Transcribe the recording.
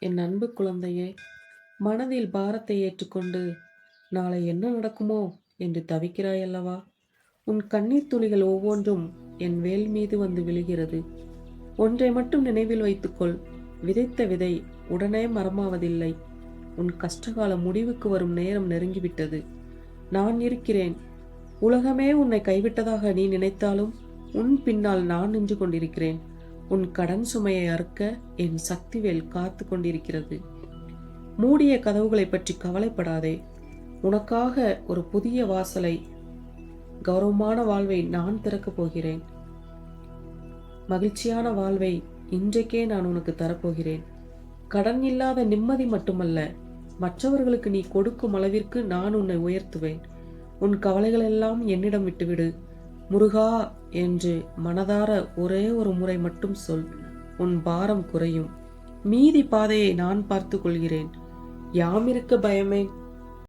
என் அன்பு குழந்தையே மனதில் பாரத்தை ஏற்றுக்கொண்டு நாளை என்ன நடக்குமோ என்று தவிக்கிறாய் அல்லவா உன் கண்ணீர் துளிகள் ஒவ்வொன்றும் என் வேல் மீது வந்து விழுகிறது. ஒன்றை மட்டும் நினைவில் வைத்துக்கொள் விதைத்த விதை உடனே மரமாவதில்லை. உன் கஷ்டகால முடிவுக்கு வரும் நேரம் நெருங்கிவிட்டது. நான் இருக்கிறேன். உலகமே உன்னை கைவிட்டதாக நீ நினைத்தாலும் உன் பின்னால் நான் நின்று கொண்டிருக்கிறேன். உன் கடன் சுமையை அறுக்க என் சக்திவேல் காத்து கொண்டிருக்கிறது மூடிய கதவுகளை பற்றி கவலைப்படாதே. உனக்காக ஒரு புதிய வாசலை கௌரவமான வாழ்வை நான் திறக்கப் போகிறேன். மகிழ்ச்சியான வாழ்வை இன்றைக்கே நான் உனக்கு தரப்போகிறேன். கடன் இல்லாத நிம்மதி மட்டுமல்ல மற்றவர்களுக்கு நீ கொடுக்கும் அளவிற்கு நான் உன்னை உயர்த்துவேன். உன் கவலைகளெல்லாம் என்னிடம் விட்டுவிடு. முருகா என்று மனதார ஒரே ஒரு முறை மட்டும் சொல் உன் பாரம் குறையும். மீதி பாதையை நான் பார்த்து கொள்கிறேன். யாமிருக்க பயமே?